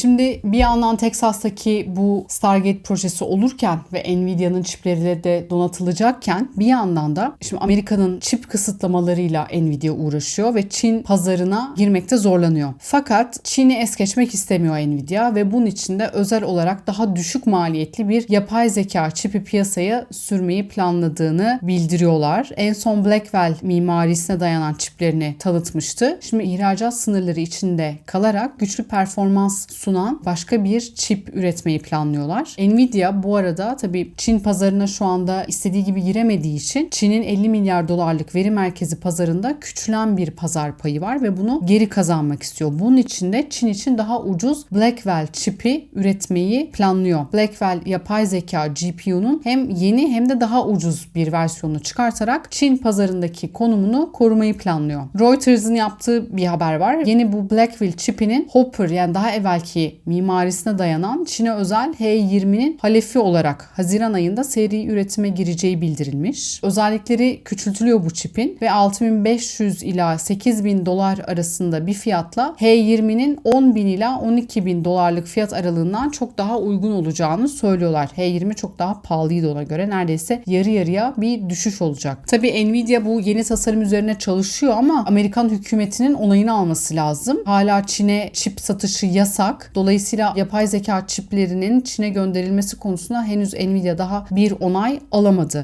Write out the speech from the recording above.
Şimdi bir yandan Texas'taki bu Stargate projesi olurken ve Nvidia'nın çipleriyle de donatılacakken bir yandan da şimdi Amerika'nın çip kısıtlamalarıyla Nvidia uğraşıyor ve Çin pazarına girmekte zorlanıyor. Fakat Çin'i es geçmek istemiyor Nvidia ve bunun için de özel olarak daha düşük maliyetli bir yapay zeka çipi piyasaya sürmeyi planladığını bildiriyorlar. En son Blackwell mimarisine dayanan çiplerini tanıtmıştı. Şimdi ihracat sınırları içinde kalarak güçlü performans sunan başka bir çip üretmeyi planlıyorlar. Nvidia bu arada tabii Çin pazarına şu anda istediği gibi giremediği için Çin'in 50 milyar dolarlık veri merkezi pazarında küçülen bir pazar payı var ve bunu geri kazanmak istiyor. Bunun için de Çin için daha ucuz Blackwell çipi üretmeyi planlıyor. Blackwell yapay zeka GPU'nun hem yeni hem de daha ucuz bir versiyonunu çıkartarak Çin pazarındaki konumunu korumayı planlıyor. Reuters'ın yaptığı bir haber var. Yeni bu Blackwell çipinin Hopper yani daha evvelki mimarisine dayanan Çin'e özel H20'nin halefi olarak Haziran ayında seri üretime gireceği bildirilmiş. Özellikleri küçültülüyor bu çipin ve 6500 ila 8000 dolar arasında bir fiyatla H20'nin 10.000 ila 12.000 dolarlık fiyat aralığından çok daha uygun olacağını söylüyorlar. H20 çok daha pahalıydı ona göre. Neredeyse yarı yarıya bir düşüş olacak. Tabii Nvidia bu yeni tasarım üzerine çalışıyor ama Amerikan hükümetinin onayını alması lazım. Hala Çin'e çip satışı yasak. Dolayısıyla yapay zeka çiplerinin Çin'e gönderilmesi konusunda henüz Nvidia daha bir onay alamadı.